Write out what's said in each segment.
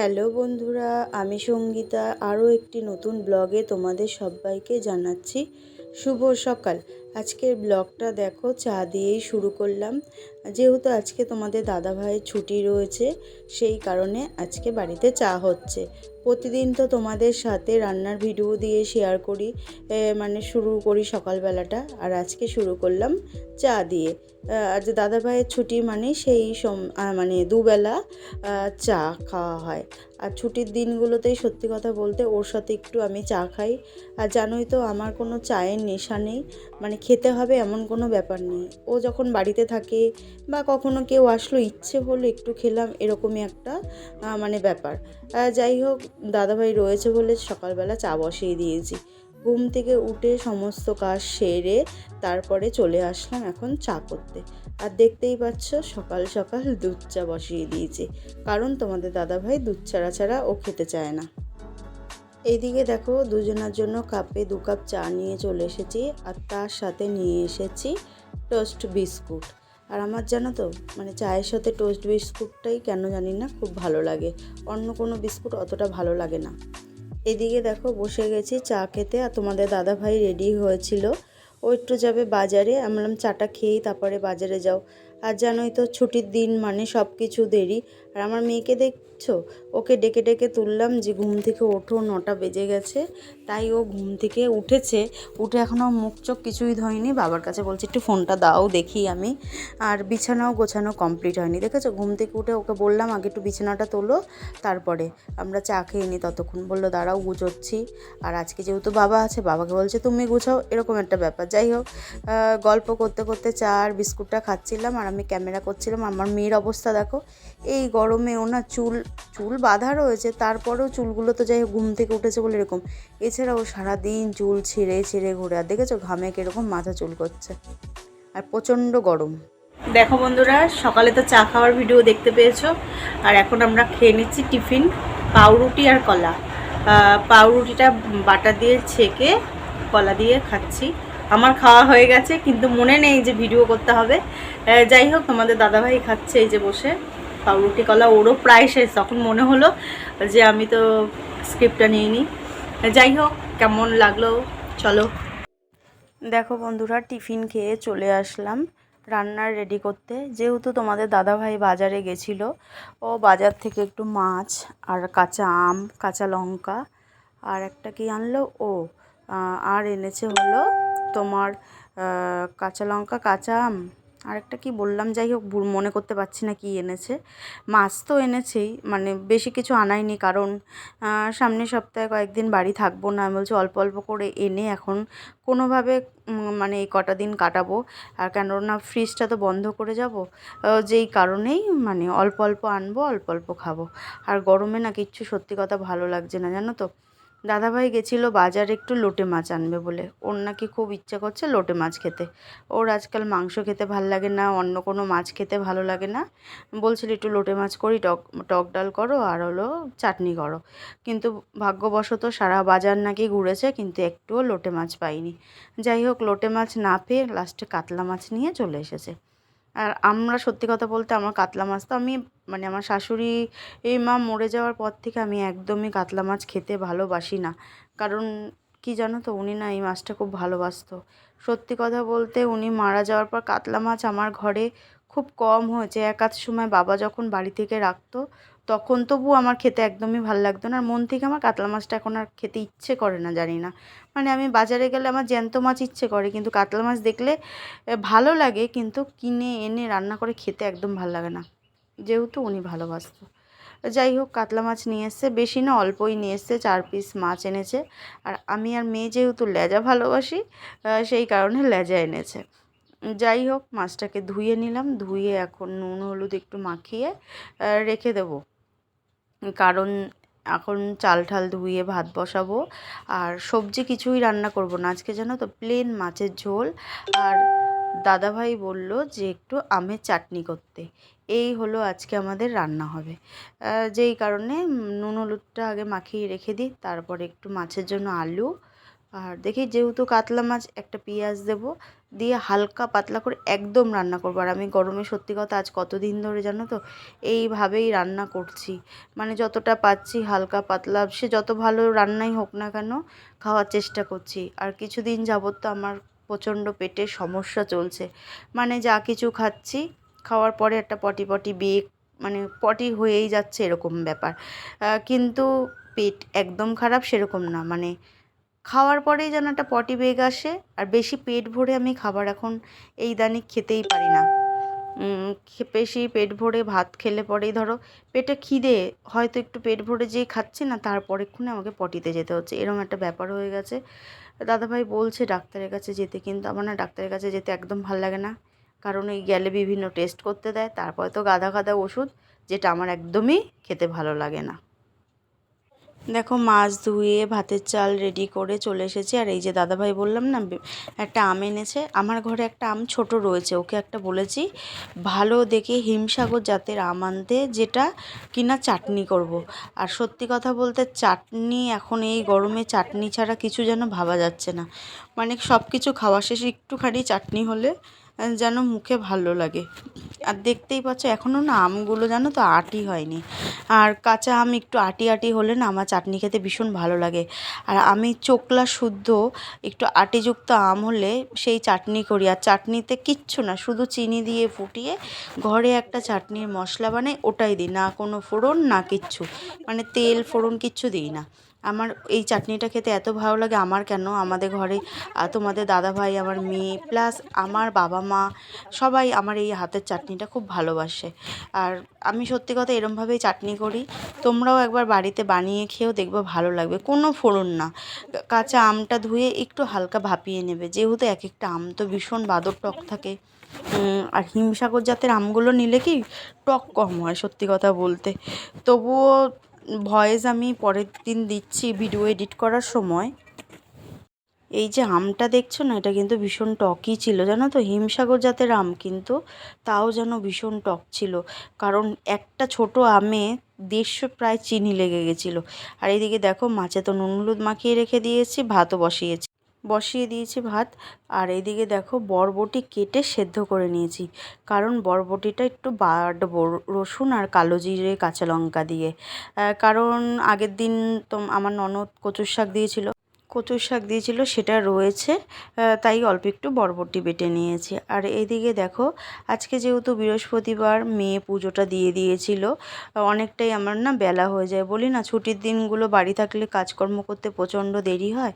Hello বন্ধুরা, আমি সঙ্গীতা। আরও একটি নতুন ব্লগে তোমাদের সবাইকে জানাচ্ছি শুভ সকাল। আজকের ব্লগটা দেখো, চা দিয়েই শুরু করলাম। যেহেতু আজকে তোমাদের দাদা ভাইয়ের ছুটি রয়েছে, সেই কারণে আজকে বাড়িতে চা হচ্ছে। প্রতিদিন তো তোমাদের সাথে রান্নার ভিডিও দিয়ে শেয়ার করি মানে শুরু করি সকালবেলাটা। আর আজকে শুরু করলাম চা দিয়ে। আর যে দাদা ভাইয়ের ছুটি মানে সেই সম মানে দুবেলা চা খাওয়া হয়। আর ছুটির দিনগুলোতেই সত্যি কথা বলতে ওর সাথে একটু আমি চা খাই। আর জানোই তো আমার কোনো চায়ের নেশা নেই মানে খেতে হবে এমন কোনো ব্যাপার নেই। ও যখন বাড়িতে থাকে বা কখনো কেউ আসলো, ইচ্ছে হলো একটু খেলাম, এরকমই একটা মানে ব্যাপার। যাই হোক দাদাভাই রয়েছে বলে সকালবেলা চা বসিয়ে দিয়েছি। ঘুম থেকে উঠে সমস্ত কাজ সেরে তারপরে চলে আসলাম এখন চা করতে। আর দেখতেই পাচ্ছ, সকাল সকাল দুধ চা বসিয়ে দিয়েছি। কারণ তোমাদের দাদাভাই দুধ ছাড়া ছাড়া ও খেতে চায় না। এইদিকে দেখো, দুজনের জন্য কাপে দু কাপ চা নিয়ে চলে এসেছি। আর তার সাথে নিয়ে এসেছি টোস্ট বিস্কুট। আর আমার জানো তো মানে চায়ের সাথে টোস্ট বিস্কুটটাই কেন জানি না খুব ভালো লাগে। অন্য কোনো বিস্কুট অতটা ভালো লাগে না। এদিকে দেখো বসে গেছি চা খেতে আর তোমাদের দাদা ভাই রেডি হয়েছিল। ও একটু যাবে বাজারে, আমি বললাম চাটা খেয়েই তারপরে বাজারে যাও। আর জানোই তো ছুটির দিন মানে সব কিছু দেরি। আর আমার মেয়েকে দেখছ? ওকে ডেকে ডেকে তুললাম যে ঘুম থেকে ওঠো, নটা বেজে গেছে। তাই ও ঘুম থেকে উঠেছে। উঠে এখনও মুখ চোখ কিছুই ধোয়নি। বাবার কাছে বলছে, একটু ফোনটা দাও, দেখি আমি। আর বিছানাও গোছানো কমপ্লিট হয়নি। দেখেছ? ঘুম থেকে উঠে ওকে বললাম, আগে একটু বিছানাটা তোলো, তারপরে আমরা চা খেয়ে নিই ততক্ষণ। বলল, দাঁড়াও গুছোচ্ছি আর আজকে যেহেতু বাবা আছে, বাবাকে বলছে, তুমি গুছাও। এরকম একটা ব্যাপার। যাই হোক গল্প করতে করতে চা আর বিস্কুটটা খাচ্ছিলাম আর আমি ক্যামেরা করছিলাম। আমার মেয়ের অবস্থা দেখো, এই গরমে ওনার চুল চুল বাঁধা রয়েছে, তারপরেও চুলগুলো তো যাই ঘুম থেকে উঠেছে বলে এরকম। এছাড়াও সারাদিন চুল ছিঁড়ে ছিঁড়ে ঘুরে, আর দেখেছ ঘামে কীরকম মাথা চুল করছে। আর প্রচণ্ড গরম। দেখো বন্ধুরা, সকালে তো চা খাওয়ার ভিডিও দেখতে পেয়েছ। আর এখন আমরা খেয়ে নিচ্ছি টিফিন, পাউরুটি আর কলা। পাউরুটিটা বাটা দিয়ে ছেঁকে কলা দিয়ে খাচ্ছি। আমার খাওয়া হয়ে গেছে, কিন্তু মনে নেই যে ভিডিও করতে হবে। যাই হোক, তোমাদের দাদাভাই খাচ্ছে এই যে বসে। পাউরুটি কলা, ওরও প্রায় শেষ। তখন মনে হলো যে আমি তো স্ক্রিপ্টটা নিয়ে নিই যাই হোক, কেমন লাগল? চলো। দেখো বন্ধুরা, টিফিন খেয়ে চলে আসলাম রান্নার রেডি করতে। যেহেতু তোমাদের দাদাভাই বাজারে গেছিল, ও বাজার থেকে একটু মাছ আর কাঁচা আম, কাঁচা লঙ্কা আর একটা কি আনলো? ও আর এনেছে হলো তোমার কাঁচা লঙ্কা, কাঁচা আম আর একটা কি বললাম? যাই হোক মনে করতে পারছি না কি এনেছে। মাছ তো এনেছেই মানে বেশি কিছু আনায়নি কারণ আহ, সামনের সপ্তাহে কয়েকদিন বাড়ি থাকব না। আমি বলছি অল্প অল্প করে এনে এখন কোনোভাবে মানে এই কটা দিন কাটাবো। আর কেননা ফ্রিজটা তো বন্ধ করে যাব যেই কারণেই মানে অল্প অল্প আনব অল্প অল্প খাব। আর গরমে না কিচ্ছু সত্যি কথা ভালো লাগছে না জানো তো? দাদাভাই গেছিল বাজারে একটু লোটে মাছ আনবে বলে। ওর নাকি খুব ইচ্ছে করছে লোটে মাছ খেতে। ওর আজকাল মাংস খেতে ভালো লাগে না, অন্য কোনো মাছ খেতে ভালো লাগে না। বলছিল, একটু লোটে মাছ করি, টক টক ডাল করো আর হলো চাটনি করো। কিন্তু ভাগ্যবশত সারা বাজার নাকি ঘুরেছে, কিন্তু একটুও লোটে মাছ পাইনি। যাই হোক, লোটে মাছ না পেয়ে লাস্টে কাতলা মাছ নিয়ে চলে এসেছে। আর আমরা সত্যি কথা বলতে আমার কাতলা মাছ তো আমি মানে আমার শাশুড়ি, এই মা মরে যাওয়ার পর থেকে আমি একদমই কাতলা মাছ খেতে ভালোবাসি না। কারণ কি জানো তো, উনি না এই মাছটা খুব ভালোবাসতো। সত্যি কথা বলতে উনি মারা যাওয়ার পর কাতলা মাছ আমার ঘরে খুব কম হয়েছে। এক আধ সময় বাবা যখন বাড়ি থেকে রাখতো তখন তবু আমার খেতে একদমই ভালো লাগতো না। আর মন থেকে আমার কাতলা মাছটা এখন আর খেতে ইচ্ছে করে না, জানি না। মানে আমি বাজারে গেলে আমার জ্যান্ত মাছ ইচ্ছে করে, কিন্তু কাতলা মাছ দেখলে ভালো লাগে, কিন্তু কিনে এনে রান্না করে খেতে একদম ভালো লাগে না। যেহেতু উনি ভালোবাসত। যাই হোক, কাতলা মাছ নিয়ে এসছে, বেশি না, অল্পই নিয়ে এসছে, চার পিস মাছ এনেছে। আর আমি আর মেয়ে যেহেতু লেজা ভালোবাসি সেই কারণে লেজা এনেছে। যাই হোক, মাছটাকে ধুয়ে নিলাম, ধুয়ে এখন নুন, হলুদ একটু মাখিয়ে রেখে দেবো। কারণ এখন চাল ঠাল ধুয়ে ভাত বসাবো আর সবজি কিছুই রান্না করব না। আজকে জানো তো প্লেন মাছের ঝোল। আর দাদাভাই বলল যে একটু আমের চাটনি করতে। এই হলো আজকে আমাদের রান্না হবে। যেই কারণে নুন হলুদটা আগে মাখিয়ে রেখে দিই, তারপরে একটু মাছের জন্য আলু। আর দেখি যেহেতু কাতলা মাছ, একটা পেঁয়াজ দেব। দিয়ে হালকা পাতলা করে একদম রান্না করব। আর আমি গরমে সত্যি কথা আজ কতদিন ধরে জানো তো, এইভাবেই রান্না করছি। মানে যতটা পাচ্ছি হালকা পাতলা, সে যত ভালো রান্নাই হোক না কেন খাওয়ার চেষ্টা করছি। আর কিছুদিন যাবত তো আমার প্রচণ্ড পেটের সমস্যা চলছে। মানে যা কিছু খাচ্ছি, খাওয়ার পরে একটা পটি পটি বেগ মানে পটি হয়েই যাচ্ছে এরকম ব্যাপার। কিন্তু পেট একদম খারাপ সেরকম না। মানে খাওয়ার পরেই যেন একটা পটি বেগ আসে, আর বেশি পেট ভরে আমি খাবার এখন এই দানি খেতেই পারি না। বেশি পেট ভরে ভাত খেলে পরেই ধরো পেটে খিদে, হয়তো একটু পেট ভরে যেই খাচ্ছি না তারপরেক্ষণে আমাকে পটিতে যেতে হচ্ছে। এরকম একটা ব্যাপার হয়ে গেছে। দাদাভাই বলছে ডাক্তারের কাছে যেতে, কিন্তু আমার না ডাক্তারের কাছে যেতে একদম ভালো লাগে না। কারণ এই গেলে বিভিন্ন টেস্ট করতে দেয়, তারপরে তো গাদা গাদা ওষুধ, যেটা আমার একদমই খেতে ভালো লাগে না। দেখো মাছ ধুয়ে, ভাতের চাল রেডি করে চলে এসেছি। আর এই যে দাদাভাই বললাম না একটা আম এনেছে। আমার ঘরে একটা আম ছোট রয়েছে, ওকে একটা বলেছি, ভালো দেখে হিমসাগর জাতের আম আনতে যেটা কিনা চাটনি করব। আর সত্যি কথা বলতে চাটনি এখন এই গরমে চাটনি ছাড়া কিছু যেন ভাবা যাচ্ছে না। মানে সব কিছু খাওয়া শেষে একটুখানি চাটনি হলে যেন মুখে ভালো লাগে। আর দেখতেই পাচ্ছ এখনও না আমগুলো জানো তো আটি হয়নি। আর কাঁচা আম একটু আটি আটি হলে না আমার চাটনি খেতে ভীষণ ভালো লাগে। আর আমি চোকলা শুদ্ধ, একটু আটিযুক্ত আম হলে সেই চাটনি করি। আর চাটনিতে কিচ্ছু না, শুধু চিনি দিয়ে ফুটিয়ে ঘরে একটা চাটনির মশলা বানাই, ওটাই দিই। না কোনো ফোড়ন, না কিচ্ছু। মানে তেল, ফোড়ন কিচ্ছু দিই না। আমার এই চাটনিটা খেতে এত ভালো লাগে, আমার কেন? আমাদের ঘরে তোমাদের দাদা ভাই আমার মেয়ে প্লাস আমার বাবা মা, সবাই আমার এই হাতের চাটনিটা খুব ভালোবাসে। আর আমি সত্যি কথা এরমভাবেই চাটনি করি। তোমরাও একবার বাড়িতে বানিয়ে খেয়েও দেখবে ভালো লাগবে। কোনো ফোড়ন না। কাঁচা আমটা ধুয়ে একটু হালকা ভাপিয়ে নেবে। যেহেতু এক একটা আম তো ভীষণ বাদর টক থাকে। আর হিমসাগর জাতের আমগুলো নিলে কি টক কম হয় সত্যি কথা বলতে। তবুও ভয়েস আমি পরের দিন দিচ্ছি ভিডিও এডিট করার সময়। এই যে আমটা দেখছ না, এটা কিন্তু ভীষণ টকই ছিল, জানো তো? হিমসাগর জাতের আম কিন্তু তাও যেন ভীষণ টক ছিল। কারণ একটা ছোট আমে দেড়শো প্রায় চিনি লেগে গেছিল। আর এইদিকে দেখো, মাছে তো নুন হলুদ মাখিয়ে রেখে দিয়েছি, ভাতও বসিয়েছি। বসিয়ে দিয়েছি ভাত। আর এদিকে দেখো বরবটি কেটে সেদ্ধ করে নিয়েছি। কারণ বরবটিটা একটু বাটবো রসুন আর কালো জিরে, কাঁচা লঙ্কা দিয়ে। কারণ আগের দিন তো আমার ননদ কচুর শাক দিয়েছিল। কচুর শাক দিয়েছিল, সেটা রয়েছে। তাই অল্প একটু বরবটি বেটে নিয়েছি। আর এইদিকে দেখো, আজকে যেহেতু বৃহস্পতিবার, মেয়ে পুজোটা দিয়ে দিয়েছিল, অনেকটাই আমার না বেলা হয়ে যায়। বলি না, ছুটির দিনগুলো বাড়ি থাকলে কাজকর্ম করতে প্রচণ্ড দেরি হয়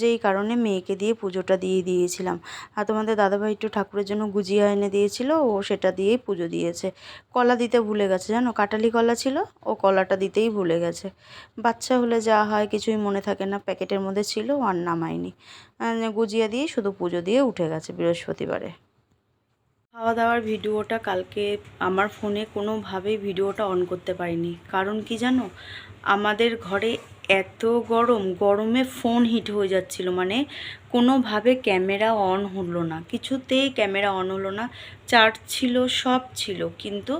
যেই কারণে মেয়েকে দিয়ে পুজোটা দিয়ে দিয়েছিলাম। আর তোমাদের দাদাভাই একটু ঠাকুরের জন্য গুজিয়া এনে দিয়েছিল, ও সেটা দিয়েই পুজো দিয়েছে। কলা দিতে ভুলে গেছে, জানো? কাটালি কলা ছিল, ও কলাটা দিতেই ভুলে গেছে। বাচ্চা হলে যা হয়, কিছুই মনে থাকে না, প্যাকেটের ছিল আর নামায়নি। আহ, গুজিয়া দিয়ে শুধু পুজো দিয়ে উঠে গেছে বৃহস্পতিবারে। খাওয়া দাওয়ার ভিডিওটা কালকে আমার ফোনে কোনোভাবেই ভিডিওটা অন করতে পারিনি। কারণ কি জানো? আমাদের ঘরে এত গরম গরমে ফোন হিট হয়ে যাচ্ছিল। মানে কোনোভাবে ক্যামেরা অন হলো না। কিছুতেই ক্যামেরা অন হলো না। চার্জ ছিল, সব ছিল। কিন্তু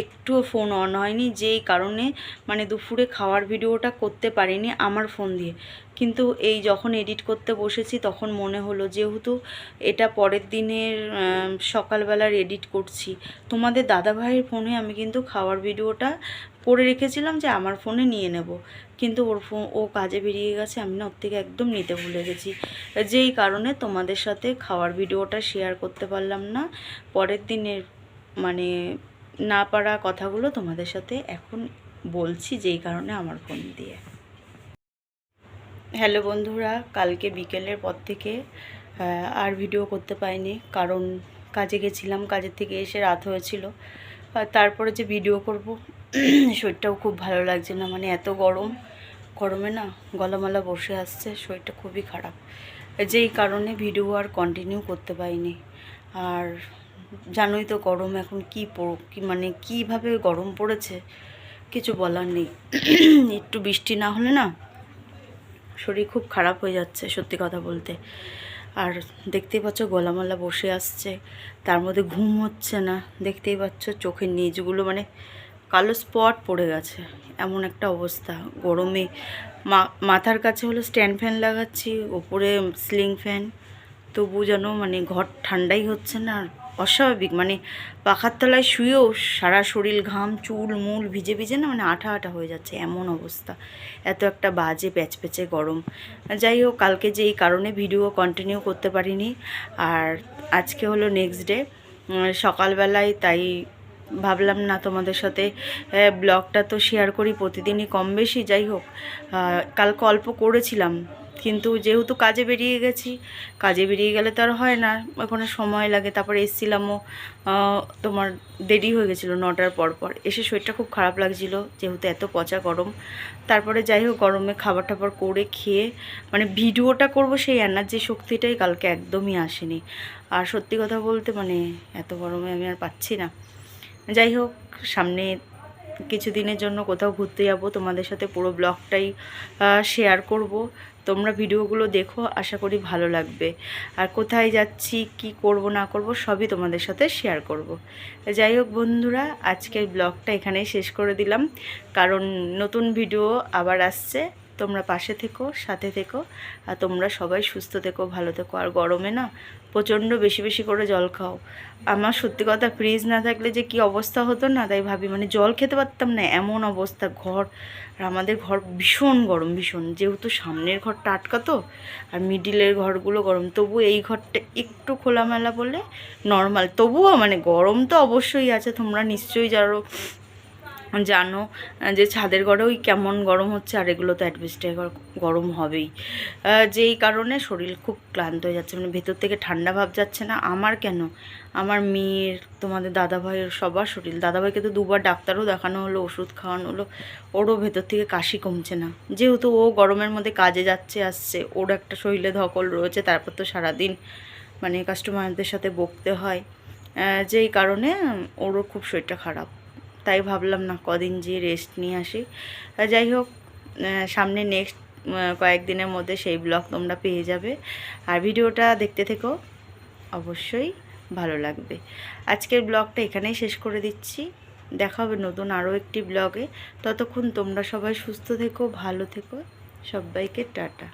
একটুও ফোন অন হয়নি, যেই কারণে মানে দুপুরে খাওয়ার ভিডিওটা করতে পারিনি আমার ফোন দিয়ে। কিন্তু এই যখন এডিট করতে বসেছি তখন মনে হলো যেহেতু এটা পরের দিনের সকালবেলার এডিট করছি। তোমাদের দাদাভাইয়ের ফোনে আমি কিন্তু খাওয়ার ভিডিওটা করে রেখেছিলাম যে আমার ফোনে নিয়ে নেব। কিন্তু ওর ফোন ও কাজে বেরিয়ে গেছে, আমি না ওর থেকে একদম নিতে ভুলে গেছি। যেই কারণে তোমাদের সাথে খাওয়ার ভিডিওটা শেয়ার করতে পারলাম না পরের দিনের মানে না পারা কথাগুলো তোমাদের সাথে এখন বলছি যেই কারণে আমার ফোন দিয়ে। হ্যালো বন্ধুরা, কালকে বিকেলের পর থেকে আর ভিডিও করতে পাইনি কারণ কাজে গেছিলাম, কাজের থেকে এসে রাত হয়েছিল। তারপরে যে ভিডিও করব, শরীরটাও খুব ভালো লাগছে না মানে এত গরম। গরমে না গলামালা বসে আসছে, শরীরটা খুবই খারাপ। যেই কারণে ভিডিও আর কন্টিনিউ করতে পারিনি। আর জানোই তো গরম এখন কী কি মানে কীভাবে গরম পড়েছে, কিছু বলার নেই। একটু বৃষ্টি না হলে না শরীর খুব খারাপ হয়ে যাচ্ছে সত্যি কথা বলতে। আর দেখতেই পাচ্ছ গলামালা বসে আসছে, তার মধ্যে ঘুম হচ্ছে না, দেখতেই পাচ্ছ চোখের নিচগুলো মানে কালো স্পট পড়ে গেছে, এমন একটা অবস্থা। গরমে মাথার কাছে হলো স্ট্যান্ড ফ্যান লাগাচ্ছি, ওপরে সিলিং ফ্যান, তবু যেন মানে ঘর ঠান্ডাই হচ্ছে না অস্বাভাবিক। মানে পাখার তলায় শুয়েও সারা শরীর ঘাম, চুল, মূল ভিজে ভিজে না মানে আঠা আঠা হয়ে যাচ্ছে, এমন অবস্থা। এত একটা বাজে প্যাচপ্যাচে গরম। যাই হোক, কালকে যে এই কারণে ভিডিও কন্টিনিউ করতে পারিনি, আর আজকে হলো নেক্সট ডে সকালবেলায় তাই ভাবলাম না তোমাদের সাথে ব্লগটা তো শেয়ার করি, প্রতিদিনই কম বেশি। যাই হোক কালকে অল্প করেছিলাম। কিন্তু যেহেতু কাজে বেরিয়ে গেছি, কাজে বেরিয়ে গেলে তো আর হয় না। ওখানে সময় লাগে, তারপরে এসছিলামও তোমার দেরি হয়ে গেছিল নটার পর পর। এসে শরীরটা খুব খারাপ লাগছিল, যেহেতু এত পচা গরম। তারপরে যাই হোক, গরমে খাবার টাবার করে খেয়ে মানে ভিডিওটা করব সেই এনার্জি শক্তিটাই কালকে একদমই আসেনি। আর সত্যি কথা বলতে মানে এত গরমে আমি আর পাচ্ছি না। যাই হোক, সামনে কিছু দিনের জন্য কোথাও ঘুরতে যাব, তোমাদের সাথে পুরো ব্লগটাই শেয়ার করব। তোমরা ভিডিওগুলো দেখো, আশা করি ভালো লাগবে। আর কোথায় যাচ্ছি, কি করব, না করব, সবই তোমাদের সাথে শেয়ার করব। যাই হোক বন্ধুরা, আজকের ব্লগটা এখানেই শেষ করে দিলাম। কারণ নতুন ভিডিও আবার আসছে, তোমরা পাশে থেকো, সাথে থেকো, আর তোমরা সবাই সুস্থ থেকো, ভালো থেকো। আর গরমে না প্রচণ্ড বেশি বেশি করে জল খাও। আমার সত্যি কথা ফ্রিজ না থাকলে যে কি অবস্থা হতো না, তাই ভাবি মানে জল খেতে পারতাম না, এমন অবস্থা, ঘর, আর আমাদের ঘর ভীষণ গরম, ভীষণ। যেহেতু সামনের ঘরটা আটকা তো, আর মিডিলের ঘরগুলো গরম, তবু এই ঘরটা একটু খোলামেলা বলে নর্মাল তবুও মানে গরম তো অবশ্যই আছে, তোমরা নিশ্চয়ই যারো জানো যে ছাদের ঘরেও কেমন গরম হচ্ছে আর এগুলো তো অ্যাডভেস্টের গরম হবেই। যেই কারণে শরীর খুব ক্লান্ত হয়ে যাচ্ছে মানে ভেতর থেকে ঠান্ডা ভাব যাচ্ছে না। আমার কেন? আমার মেয়ের, তোমাদের দাদা ভাইয়ের সবার শরীর। দাদাভাইকে তো দুবার ডাক্তারও দেখানো হলো, ওষুধ খাওয়ানো হলো, ওরও ভেতর থেকে কাশি কমছে না। যেহেতু ও গরমের মধ্যে কাজে যাচ্ছে, আসছে, ওর একটা শরীরে ধকল রয়েছে, তারপর তো সারাদিন মানে কাস্টমারদের সাথে বকতে হয়। যেই কারণে ওরও খুব শরীরটা খারাপ। তাই ভাবলাম না, কদিন যে রেস্ট নিয়ে আসি। যাই হোক সামনে নেক্সট কয়েকদিনের মধ্যে সেই ব্লগ তোমরা পেয়ে যাবে। আর ভিডিওটা দেখতে থেকো, অবশ্যই ভালো লাগবে। আজকের ব্লগটা এখানেই শেষ করে দিচ্ছি। দেখা হবে নতুন আরও একটি ব্লগে ততক্ষণ তোমরা সবাই সুস্থ থেকো, ভালো থেকো। সবাইকে টাটা।